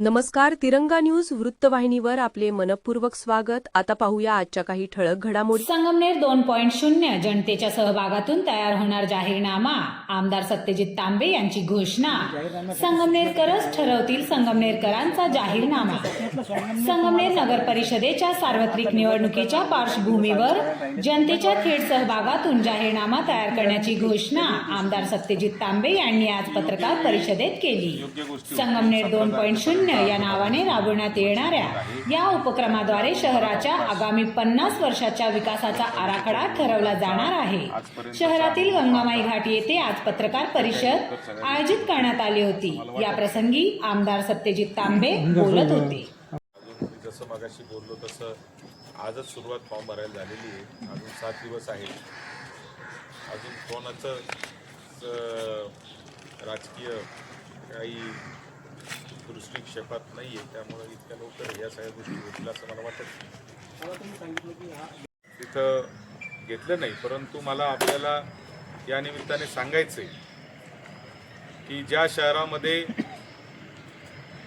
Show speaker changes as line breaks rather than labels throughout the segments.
नमस्कार तिरंगा न्यूज वृत्तवाहिनीवर आपले मनपूर्वक स्वागत. आता पाहूया आजच्या काही ठळक घडामोडी.
संगमनेर दोन पॉईंट शून्य जनतेच्या सहभागातून तयार होणार जाहीरनामा आमदार सत्यजित तांबे यांची घोषणा. संगमनेरकरच ठरवतील संगमनेरकरांचा जाहीरनामा. संगमनेर नगर परिषदेच्या सार्वत्रिक निवडणुकीच्या पार्श्वभूमीवर जनतेच्या थेट सहभागातून जाहीरनामा तयार करण्याची घोषणा आमदार सत्यजित तांबे यांनी आज पत्रकार परिषदेत केली. संगमनेर दोन पॉईंट शून्य या नावाने राबविण्यात येणाऱ्या या उपक्रमाद्वारे शहराच्या आगामी पन्नास वर्षाच्या विकासाचा आराखडा ठरवला जाणार आहे. शहरातील गंगामाई घाट येथे आज पत्रकार परिषद आयोजित करण्यात आली होती. या प्रसंगी आमदार सत्यजित तांबे बोलत होते.
जसं मागाशी बोललो तसं आजच सुरुवात फॉर्म भरायला झालेली आहे. अजून सात दिवस आहे अजून कोणाचं राजकीय काही दृष्टिक्षेपात नाही आहे त्यामुळे इतक्या लवकर या सगळ्या गोष्टी होतील असं मला वाटत तिथं घेतलं नाही परंतु मला आपल्याला या निमित्ताने सांगायचं आहे की ज्या शहरामध्ये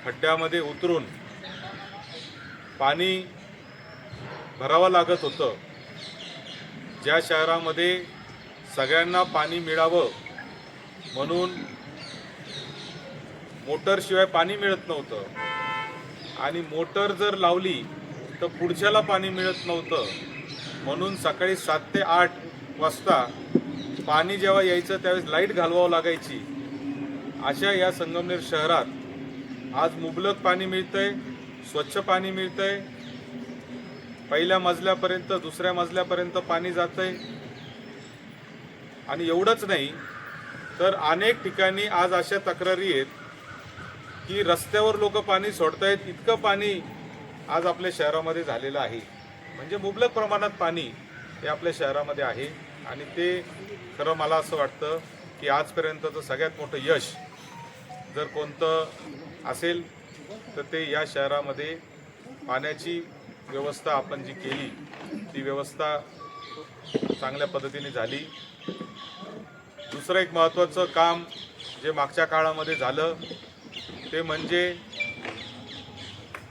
खड्ड्यामध्ये उतरून पाणी भरावं लागत होतं ज्या शहरामध्ये सगळ्यांना पाणी मिळावं म्हणून मोटरशिवाय पाणी मिळत नव्हतं. आणि मोटर जर लावली तर पुढच्याला पाणी मिळत नव्हतं. म्हणून सकाळी सात ते आठ वाजता पाणी जेव्हा यायचं त्यावेळेस लाइट घालवावं लागायची. अशा या संगमनेर शहरात आज मुबलक पाणी मिळतंय स्वच्छ पाणी मिळतंय. पहिल्या मजल्यापर्यंत दुसऱ्या मजल्यापर्यंत पाणी जातंय. आणि एवढंच नाही तर अनेक ठिकाणी आज अशा तक्रारी आहेत. की रस्त्यावर लोक पाणी सोडतायत इतकं पाणी आज आपल्या शहरामध्ये झालेलं आहे. म्हणजे मुबलक प्रमाणात पाणी हे आपल्या शहरामध्ये आहे. आणि ते खरं मला असं वाटतं की आजपर्यंतचं सगळ्यात मोठं यश जर कोणतं असेल तर ते या शहरामध्ये पाण्याची व्यवस्था आपण जी केली ती व्यवस्था चांगल्या पद्धतीने झाली. दुसरं एक महत्त्वाचं काम जे मागच्या काळामध्ये झालं ते म्हणजे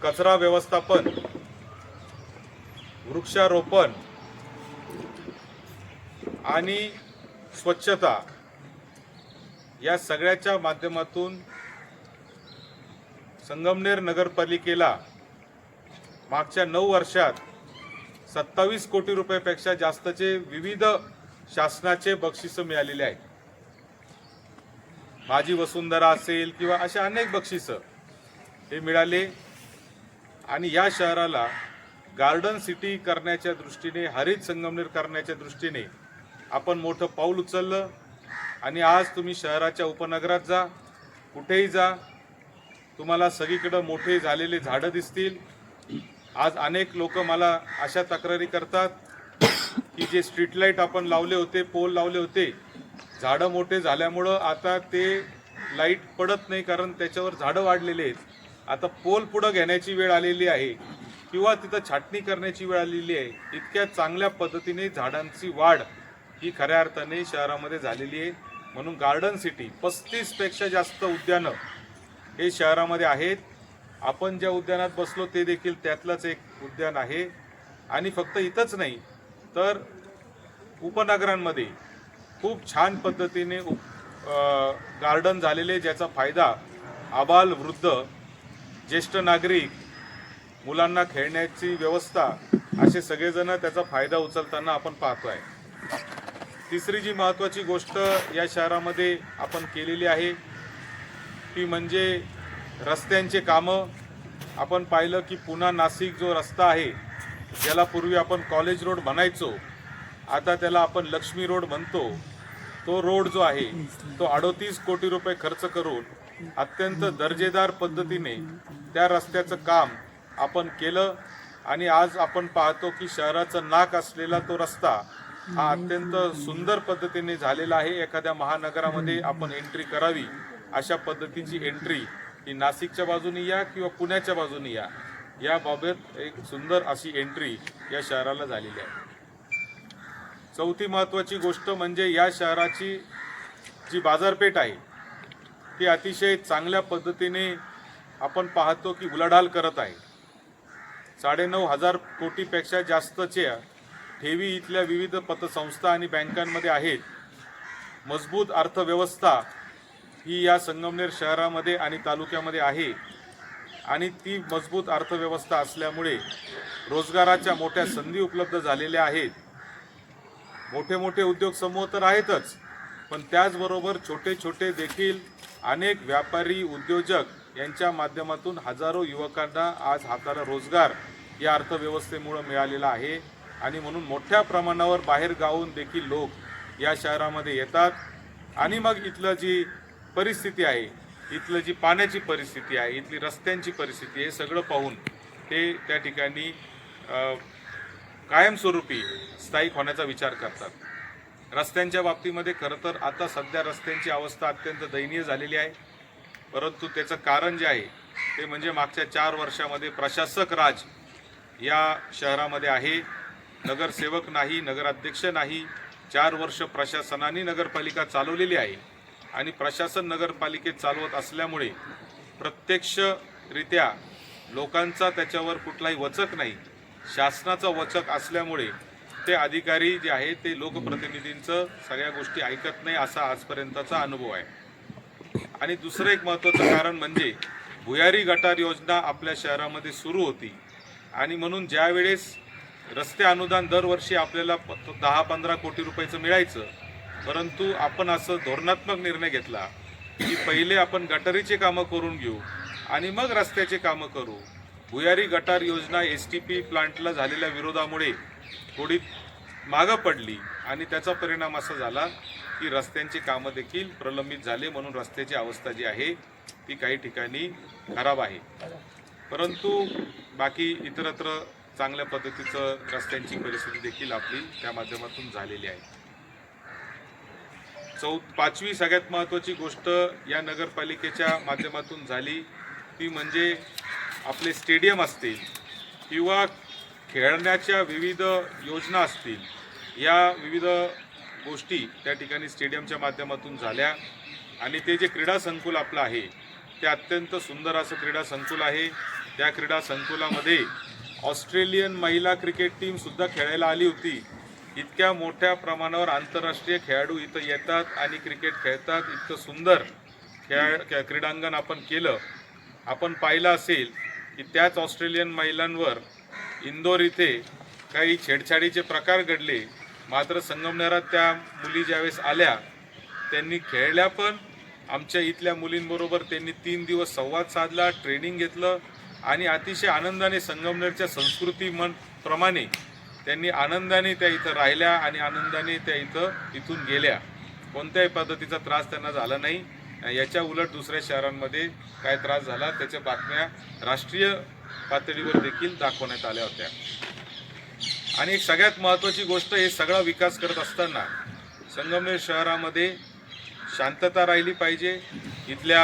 कचरा व्यवस्थापन वृक्षारोपण आणि स्वच्छता या सगळ्याच्या माध्यमातून संगमनेर नगरपालिकेला मागच्या नऊ वर्षात सत्तावीस कोटी रुपयापेक्षा जास्तचे विविध शासनाचे बक्षिसं मिळालेले आहेत. माझी वसुंधरा असेल किंवा अशा अनेक बक्षिसं हे मिळाले. आणि या शहराला गार्डन सिटी करण्याच्या दृष्टीने हरित संगमनेर करण्याच्या दृष्टीने आपण मोठं पाऊल उचललं. आणि आज तुम्ही शहराच्या उपनगरात जा कुठेही जा तुम्हाला सगळीकडं मोठे झालेले झाडं दिसतील. आज अनेक लोक मला अशा तक्रारी करतात की जे स्ट्रीट लाइट आपण लावले होते पोल लावले होते झाडं मोठे झाल्यामुळं आता ते लाइट पडत नाही कारण त्याच्यावर झाडं वाढलेले आहेत. आता पोल पुढं घेण्याची वेळ आलेली आहे किंवा तिथं छाटणी करण्याची वेळ आलेली आहे. इतक्या चांगल्या पद्धतीने झाडांची वाढ ही खऱ्या अर्थाने शहरामध्ये झालेली आहे. म्हणून गार्डन सिटी पस्तीसपेक्षा जास्त उद्यानं हे शहरामध्ये आहेत. आपण ज्या उद्यानात बसलो ते देखील त्यातलंच एक उद्यान आहे. आणि फक्त इथंच नाही तर उपनगरांमध्ये खूप छान पद्धतीने उप गार्डन झालेले ज्याचा फायदा आबाल वृद्ध ज्येष्ठ नागरिक मुलांना खेळण्याची व्यवस्था असे सगळेजण त्याचा फायदा उचलताना आपण पाहतो आहे तिसरी जी महत्त्वाची गोष्ट या शहरामध्ये आपण केलेली आहे ती म्हणजे रस्त्यांचे कामं. आपण पाहिलं की पुन्हा नाशिक जो रस्ता आहे ज्याला पूर्वी आपण कॉलेज रोड म्हणायचो आता त्याला आपण लक्ष्मी रोड म्हणतो. तो रोड जो आहे तो अडोतीस कोटी रुपये खर्च करून अत्यंत दर्जेदार पद्धतीने त्या रस्त्याचं काम आपण केलं आणि आज आपण पाहतो की शहराचं नाक असलेला तो रस्ता हा अत्यंत सुंदर पद्धतीने झालेला आहे. एखाद्या महानगरामध्ये आपण एंट्री करावी अशा पद्धतीची एंट्री ही नाशिकच्या बाजूने या किंवा पुण्याच्या बाजूने या. याबाबत एक सुंदर अशी एंट्री या शहराला झालेली आहे. चौथी महत्त्वाची गोष्ट म्हणजे या शहराची जी बाजारपेठ आहे ती अतिशय चांगल्या पद्धतीने आपण पाहतो की उलाढाल करत आहे. साडेनऊ हजार कोटीपेक्षा जास्तच्या ठेवी इथल्या विविध पतसंस्था आणि बँकांमध्ये आहेत. मजबूत अर्थव्यवस्था ही या संगमनेर शहरामध्ये आणि तालुक्यामध्ये आहे आणि ती मजबूत अर्थव्यवस्था असल्यामुळे रोजगाराच्या मोठ्या संधी उपलब्ध झालेल्या आहेत. मोठे मोठे उद्योग समूह तर आहेतच पण त्याचबरोबर छोटे छोटे देखील अनेक व्यापारी उद्योजक यांच्या माध्यमातून हजारो युवकांना आज हाताला रोजगार या अर्थव्यवस्थेमुळं मिळालेला आहे. आणि म्हणून मोठ्या प्रमाणावर बाहेर गावून देखील लोक या शहरामध्ये येतात. आणि मग इथलं जी परिस्थिती आहे इथलं जी पाण्याची परिस्थिती आहे इथली रस्त्यांची परिस्थिती हे सगळं पाहून ते त्या ठिकाणी कायमस्वरूपी स्थायिक होण्याचा विचार करतात. रस्त्यांच्या बाबतीमध्ये खरं तर आता सध्या रस्त्यांची अवस्था अत्यंत दयनीय झालेली आहे. परंतु त्याचं कारण जे आहे ते म्हणजे मागच्या चार वर्षामध्ये प्रशासक राज या शहरामध्ये आहे. नगरसेवक नाही नगराध्यक्ष नाही. चार वर्ष प्रशासनाने नगरपालिका चालवलेली आहे. आणि प्रशासन नगरपालिकेत चालवत असल्यामुळे प्रत्यक्षरित्या लोकांचा त्याच्यावर कुठलाही वचक नाही. शासनाचं वचक असल्यामुळे ते अधिकारी जे आहे ते लोकप्रतिनिधींचं सगळ्या गोष्टी ऐकत नाही असा आजपर्यंतचा अनुभव आहे. आणि दुसरं एक महत्त्वाचं कारण म्हणजे भुयारी गटार योजना आपल्या शहरामध्ये सुरू होती. आणि म्हणून ज्यावेळेस रस्ते अनुदान दरवर्षी आपल्याला प- दहा पंधरा कोटी रुपयाचं मिळायचं परंतु आपण असं धोरणात्मक निर्णय घेतला की पहिले आपण गटारीचे कामं करून घेऊ आणि मग रस्त्याचे कामं करू. भुयारी गटार योजना एस टी पी प्लांटला झालेल्या विरोधामुळे थोडी मागं पडली आणि त्याचा परिणाम असा झाला की रस्त्यांची कामं देखील प्रलंबित झाले म्हणून रस्त्याची अवस्था जी आहे ती काही ठिकाणी खराब आहे. परंतु बाकी इतरत्र चांगल्या पद्धतीचं रस्त्यांची परिस्थिती देखील आपली त्या माध्यमातून झालेली आहे. चौ पाचवी सगळ्यात महत्त्वाची गोष्ट या नगरपालिकेच्या माध्यमातून झाली ती म्हणजे आपले स्टेडियम असतील किंवा खेळण्याच्या विविध योजना असतील या विविध गोष्टी त्या ठिकाणी स्टेडियमच्या माध्यमातून झाल्या. आणि ते जे क्रीडा संकुल आपलं आहे ते अत्यंत सुंदर असं क्रीडा संकुल आहे. त्या क्रीडा संकुलामध्ये ऑस्ट्रेलियन महिला क्रिकेट टीमसुद्धा खेळायला आली होती. इतक्या मोठ्या प्रमाणावर आंतरराष्ट्रीय खेळाडू इथं येतात आणि क्रिकेट खेळतात. इतकं सुंदर खेळ क्रीडांगण आपण केलं. आपण पाहिलं असेल की त्याच ऑस्ट्रेलियन महिलांवर इंदोर इथे काही छेडछाडीचे प्रकार घडले. मात्र संगमनेरात त्या मुली ज्यावेळेस आल्या त्यांनी खेळल्या पण. आमच्या इथल्या मुलींबरोबर त्यांनी तीन दिवस संवाद साधला ट्रेनिंग घेतलं आणि अतिशय आनंदाने संगमनेरच्या संस्कृती मन प्रमाणे त्यांनी आनंदाने त्या इथं राहिल्या आणि आनंदाने त्या इथं इथून गेल्या. कोणत्याही पद्धतीचा त्रास त्यांना झाला नाही. याच्या उलट दुसऱ्या शहरांमध्ये काय त्रास झाला त्याच्या बातम्या राष्ट्रीय पातळीवर देखील दाखवण्यात आल्या होत्या. आणि एक सगळ्यात महत्त्वाची गोष्ट हे सगळा विकास करत असताना संगमनेर शहरामध्ये शांतता राहिली पाहिजे. इथल्या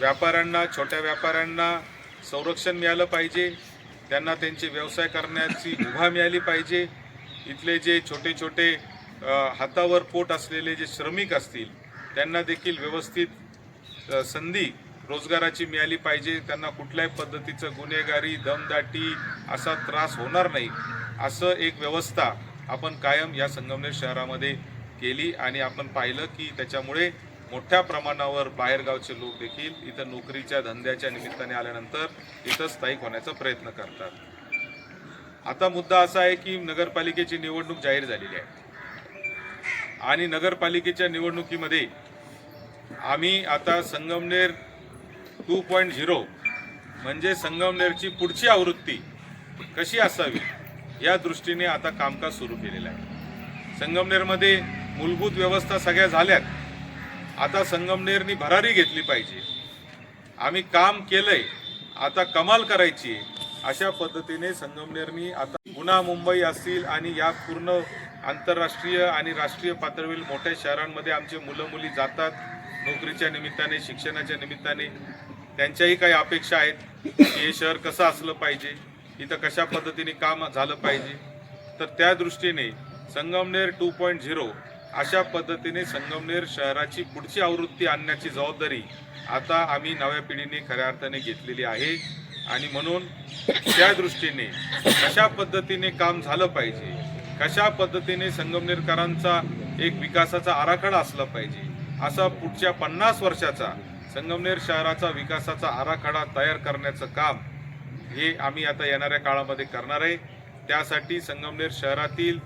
व्यापाऱ्यांना छोट्या व्यापाऱ्यांना संरक्षण मिळालं पाहिजे. त्यांना त्यांचे व्यवसाय करण्याची मुभा मिळाली पाहिजे. इथले जे छोटे छोटे हातावर पोट असलेले जे श्रमिक असतील त्यांना देखील व्यवस्थित संधी रोजगाराची मिळाली पाहिजे. त्यांना कुठल्याही पद्धतीचं गुन्हेगारी दमदाटी असा त्रास होणार नाही. असं एक व्यवस्था आपण कायम या संगमनेर शहरामध्ये केली आणि आपण पाहिलं की त्याच्यामुळे मोठ्या प्रमाणावर बाहेरगावचे लोक देखील इथं नोकरीच्या धंद्याच्या निमित्ताने आल्यानंतर इथं स्थायिक होण्याचा प्रयत्न करतात. आता मुद्दा असा आहे की नगरपालिकेची निवडणूक जाहीर झालेली आहे. आणि नगरपालिकेच्या निवडणुकीमध्ये आम्ही आता संगमनेर टू पॉईंट झिरो म्हणजे संगमनेरची पुढची आवृत्ती कशी असावी या दृष्टीने आता कामकाज सुरू केलेलं आहे. संगमनेरमध्ये मूलभूत व्यवस्था सगळ्या झाल्यात. आता संगमनेरनी भरारी घेतली पाहिजे. आम्ही काम केलंय. आता कमाल करायची आहे. अशा पद्धतीने संगमनेरनी आता पुन्हा मुंबई असतील आणि या पूर्ण आंतरराष्ट्रीय आणि राष्ट्रीय पातळीवर मोठ्या शहरांमध्ये आमचे मुलं मुली जातात. नोकरीच्या निमित्ताने शिक्षणाच्या निमित्ताने. त्यांच्याही काही अपेक्षा आहेत की हे शहर कसं असलं पाहिजे इथं कशा पद्धतीने काम झालं पाहिजे. तर त्या दृष्टीने संगमनेर टू पॉईंट झिरो अशा पद्धतीने संगमनेर शहराची पुढची आवृत्ती आणण्याची जबाबदारी आता आम्ही नव्या पिढीने खऱ्या अर्थाने घेतलेली आहे. आणि म्हणून त्या दृष्टीने कशा पद्धतीने काम झालं पाहिजे कशा पद्धतीने संगमनेरकरांचा एक विकासाचा आराखडा असला पाहिजे? असा पुढच्या पन्नास वर्षाचा संगमनेर शहराचा विकासाचा आराखडा तयार करण्याचं काम हे आम्ही आता येणाऱ्या काळामध्ये करणार आहे. त्यासाठी संगमनेर शहरातील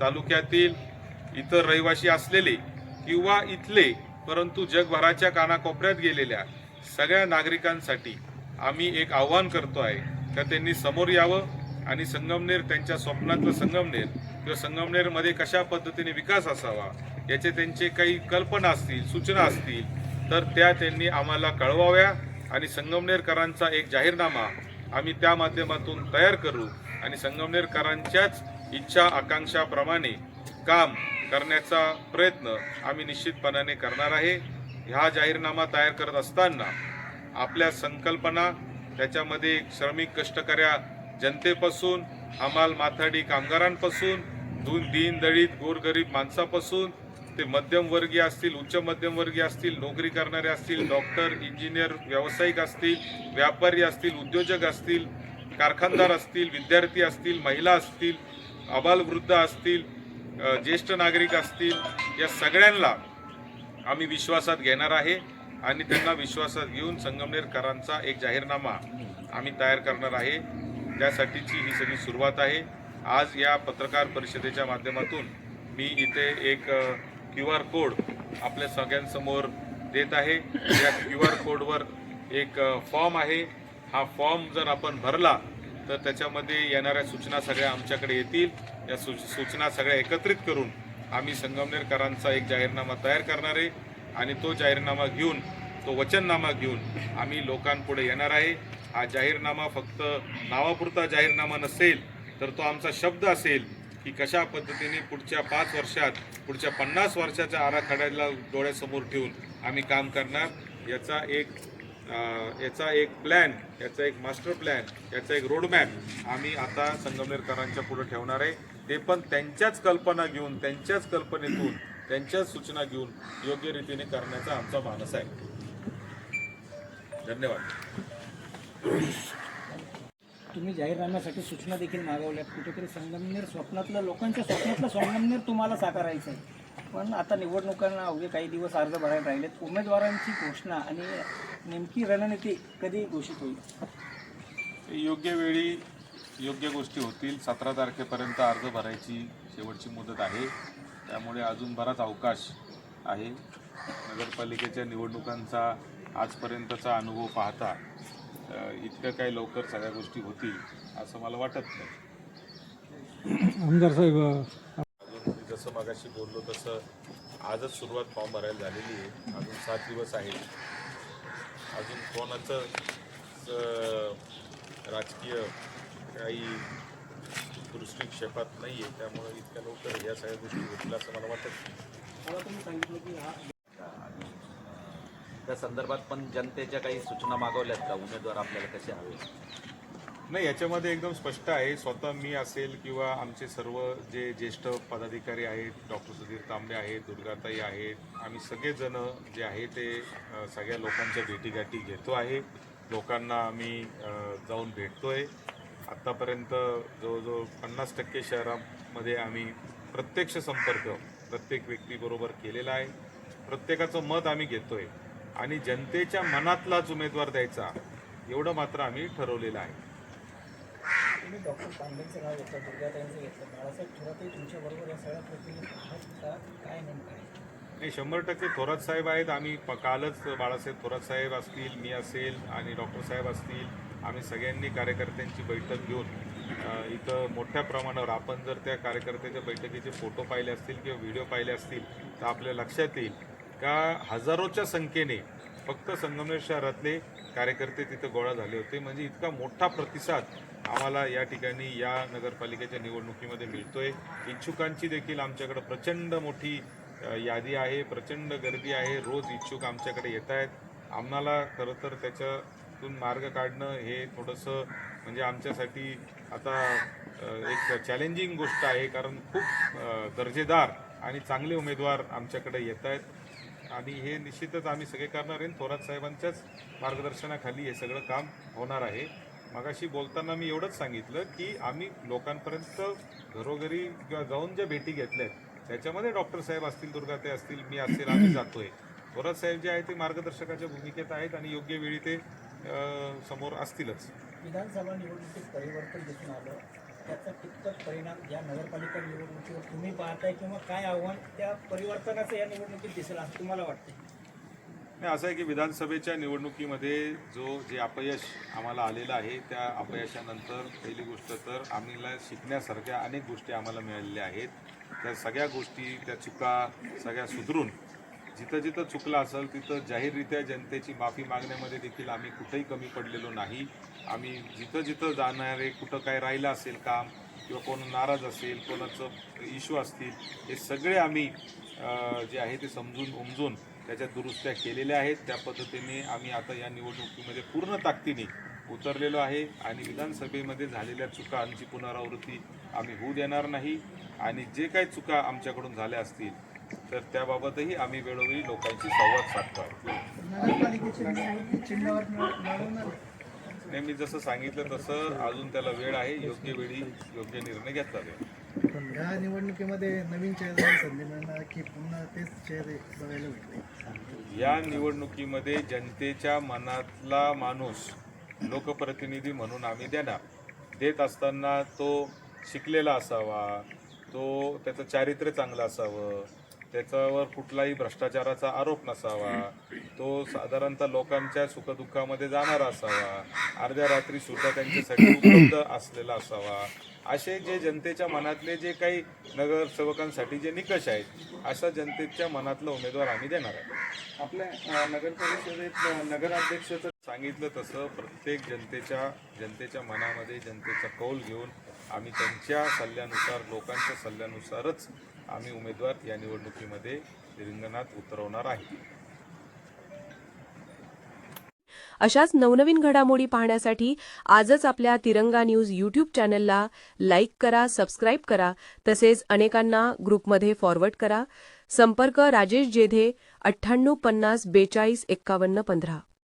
तालुक्यातील इतर रहिवासी असलेले किंवा इथले परंतु जगभराच्या कानाकोपऱ्यात गेलेल्या सगळ्या नागरिकांसाठी आम्ही एक आव्हान करतो आहे. का त्यांनी समोर यावं? आणि संगमनेर त्यांच्या स्वप्नातलं संगमनेर किंवा संगमनेरमध्ये कशा पद्धतीने विकास असावा याचे त्यांचे काही कल्पना असतील सूचना असतील तर त्या त्यांनी आम्हाला कळवाव्या आणि संगमनेरकरांचा एक जाहीरनामा आम्ही त्या माध्यमातून तयार करू आणि संगमनेरकरांच्याच इच्छा आकांक्षाप्रमाणे काम करण्याचा प्रयत्न आम्ही निश्चितपणाने करणार आहे. हा जाहीरनामा तयार करत असताना आपल्या संकल्पना त्याच्यामध्ये श्रमिक कष्टकऱ्या जनतेपासून हमाल माथाडी कामगारांपासून दून दीन दळित गोरगरीब माणसापासून ते मध्यमवर्गीय असतील उच्च मध्यमवर्गीय असतील नोकरी करणारे असतील डॉक्टर इंजिनियर व्यावसायिक असतील व्यापारी असतील उद्योजक असतील कारखानदार असतील विद्यार्थी असतील महिला असतील अबालवृद्ध असतील ज्येष्ठ नागरिक असतील या सगळ्यांना आम्ही विश्वासात घेणार आहे आणि त्यांना विश्वासात घेऊन संगमनेरकरांचा एक जाहीरनामा आम्ही तयार करणार आहे. त्यासाठीची ही सगळी सुरुवात आहे. आज या पत्रकार परिषदेच्या माध्यमातून मी इथे एक क्यू आर कोड आपल्या सगळ्यांसमोर देत आहे. या क्यू आर कोडवर एक फॉर्म आहे. हा फॉर्म जर आपण भरला तर त्याच्यामध्ये येणाऱ्या सूचना सगळ्या आमच्याकडे येतील. या सू सूचना सगळ्या एकत्रित करून आम्ही संगमनेरकरांचा एक जाहीरनामा तयार करणार आहे. आणि तो जाहीरनामा घेऊन तो वचननामा घेऊन आम्ही लोकांपुढे येणार आहे. हा जाहीरनामा फक्त नावापुरता जाहीरनामा नसेल तर तो आमचा शब्द असेल की कशा पद्धतीने पुढच्या पाच वर्षात पुढच्या पन्नास वर्षाच्या आराखड्याला डोळ्यासमोर ठेवून आम्ही काम करणार. याचा एक याचा एक प्लॅन याचा एक मास्टर प्लॅन याचा एक रोडमॅप आम्ही आता संगमनेरकरांच्या पुढे ठेवणार आहे. ते पण त्यांच्याच कल्पना घेऊन त्यांच्याच कल्पनेतून त्यांच्याच सूचना घेऊन योग्य रीतीने करण्याचा आमचा मानस आहे. धन्यवाद.
तुम्ही जाहीरनाम्यासाठी सूचना देखील मागवल्यात. कुठेतरी संगमनेर स्वप्नातलं लोकांच्या स्वप्नातलं संगमनेर तुम्हाला साकारायचं आहे पण आता निवडणुकांना अवघे काही दिवस अर्ज भरायला राहिलेत. उमेदवारांची घोषणा आणि नेमकी रणनीती कधी घोषित होईल?
योग्य वेळी योग्य गोष्टी होतील. सतरा तारखेपर्यंत अर्ज भरायची शेवटची मुदत आहे. त्यामुळे अजून बराच अवकाश आहे. नगरपालिकेच्या निवडणुकांचा आजपर्यंतचा अनुभव पाहता इतकं काही लवकर सगळ्या गोष्टी होतील असं मला वाटत नाही.
आमदार साहेब
अजून मी जसं मगाशी बोललो तसं आजच सुरुवात फॉर्म भरायला झालेली आहे. अजून सात दिवस आहेत. अजून कोणाचं राजकीय काही दृष्टिक्षेपात नाही आहे त्यामुळे इतक्या लवकर या सगळ्या गोष्टी होतील असं मला वाटत नाही
मला तुम्ही सांगितलं की हा
त्या संदर्भात पण जनतेच्या काही सूचना मागवल्यात का? उमेदवार आपल्याला कसे हवे?
नाही याच्यामध्ये एकदम स्पष्ट आहे. स्वतः मी असेल किंवा आमचे सर्व जे ज्येष्ठ पदाधिकारी आहेत डॉक्टर सुधीर तांबे आहेत दुर्गाताई आहेत आम्ही सगळेजण जे आहे ते सगळ्या लोकांच्या भेटीगाठी घेतो आहे. लोकांना आम्ही जाऊन भेटतो आहे आत्तापर्यंत जवळजवळ पन्नास टक्के शहरामध्ये आम्ही प्रत्यक्ष संपर्क प्रत्येक व्यक्तीबरोबर केलेला आहे. प्रत्येकाचं मत आम्ही घेतो आहे आणि जनतेच्या मनातलाच उमेदवार द्यायचा एवढं मात्र आम्ही ठरवलेलं आहे.
तुम्ही डॉक्टर तांबेंचं नाव घेतलं दुर्गाताईंचं घेतलं बाळासाहेब थोरातही तुमच्याबरोबर या सगळ्या प्रक्रियेत आहात का? काय नेमकं आहे?
नाही शंभर टक्के थोरात साहेब आहेत. आम्ही प- कालच बाळासाहेब थोरात साहेब असतील मी असेल आणि डॉक्टर साहेब असतील आम्ही सगळ्यांनी कार्यकर्त्यांची बैठक घेऊन अ, इथं मोठ्या प्रमाणावर आपण जर त्या कार्यकर्त्याच्या बैठकीचे फोटो पाहिले असतील किंवा व्हिडिओ पाहिले असतील तर आपल्या लक्षात येईल का हजारोच्या संख्येने फक्त संगमनेर शहरातले कार्यकर्ते तिथं गोळा झाले होते. म्हणजे इतका मोठा प्रतिसाद आम्हाला या ठिकाणी या नगरपालिकेच्या निवडणुकीमध्ये मिळतोय. इच्छुकांची देखील आमच्याकडे प्रचंड मोठी यादी आहे प्रचंड गर्दी आहे. रोज इच्छुक आमच्याकडे येत आहेत. आम्हाला खरं तर त्याच्यातून मार्ग काढणं हे थोडंसं म्हणजे आमच्यासाठी आता एक चॅलेंजिंग गोष्ट आहे. कारण खूप दर्जेदार आणि चांगले उमेदवार आमच्याकडे येत आहेत. आणि हे निश्चितच आम्ही सगळे करणार आहे. थोरात साहेबांच्याच मार्गदर्शनाखाली हे सगळं काम होणार आहे. मगाशी बोलताना मी एवढंच सांगितलं की आम्ही लोकांपर्यंत घरोघरी किंवा जाऊन ज्या भेटी घेतल्या आहेत त्याच्यामध्ये डॉक्टर साहेब असतील दुर्गाते असतील मी असेल आम्ही जातोय. थोरात साहेब जे आहे ते मार्गदर्शकाच्या भूमिकेत आहेत आणि योग्य वेळी ते समोर असतीलच.
विधानसभा निवडणुकीत परिवर्तन दिसून आलं. त्याचा कितपत परिणाम या नगरपालिका निवडणुकीवर तुम्ही पाहताय किंवा काय आव्हान त्या परिवर्तनाचं या निवडणुकीत दिसेल असं तुम्हाला वाटतं
नाही असं आहे की विधानसभेच्या निवडणुकीमध्ये जो जे अपयश आम्हाला आलेलं आहे त्या अपयशानंतर पहिली गोष्ट तर आम्हाला शिकण्यासारख्या अनेक गोष्टी आम्हाला मिळालेल्या आहेत. त्या सगळ्या गोष्टी त्या चुका सगळ्या सुधरून जिथं जिथं चुकलं असेल तिथं जाहीररित्या जनतेची माफी मागण्यामध्ये देखील आम्ही कुठेही कमी पडलेलो नाही. आम्ही जिथं जिथं जाणारे कुठं काय राहिलं असेल काम किंवा कोण नाराज असेल कोणाचं इश्यू असतील हे सगळे आम्ही जे आहे ते समजून उमजून त्याच्या दुरुस्त्या केलेल्या आहेत. त्या पद्धतीने आम्ही आता या निवडणुकीमध्ये पूर्ण ताकदीने उतरलेलो आहे आणि विधानसभेमध्ये झालेल्या चुकांची पुनरावृत्ती आम्ही होऊ देणार नाही. आणि जे काही चुका आमच्याकडून झाल्या असतील तर त्याबाबतही आम्ही वेळोवेळी लोकांशी संवाद साधतो. आहे नाही मी जसं सांगितलं तसं अजून त्याला वेळ आहे. योग्य वेळी योग्य निर्णय घेतला जाईल.
पण निवडणुकीमध्ये नवीन चेहऱ्याला संधी मिळणार की पुन्हा तेच चेहरे बघायला भेटले?
या निवडणुकीमध्ये जनतेच्या मनातला माणूस लोकप्रतिनिधी म्हणून आम्ही देणार. देत असताना तो शिकलेला असावा तो त्याचं चारित्र्य चांगलं असावं त्याच्यावर कुठलाही भ्रष्टाचाराचा आरोप नसावा. तो साधारणतः लोकांच्या सुखदुःखामध्ये जाणारा असावा. अर्ध्या रात्री सुद्धा त्यांच्यासाठी उपलब्ध असलेला असावा. असे जे जनतेच्या मनातले जे काही नगरसेवकांसाठी जे निकष आहेत अशा जनतेच्या मनातला उमेदवार आम्ही देणार आहोत. आपल्या नगर परिषदेत नगराध्यक्षाचं सांगितलं तसं प्रत्येक जनतेच्या जनतेच्या मनामध्ये जनतेचा कौल घेऊन आम्ही त्यांच्या सल्ल्यानुसार लोकांच्या सल्ल्यानुसारच आम्ही उमेदवार या निवडणुकीमध्ये रिंगणात उतरवणार आहे.
अशाच नवनवीन घडामोडी पाहण्यासाठी आजच आपल्या तिरंगा न्यूज यूट्यूब चॅनलला लाईक करा सबस्क्राईब करा तसेच अनेकांना ग्रुपमध्ये फॉरवर्ड करा. संपर्क राजेश जेधे अठ्ठ्याण्णव पन्नास बेचाळीस एक्कावन्न पंधरा.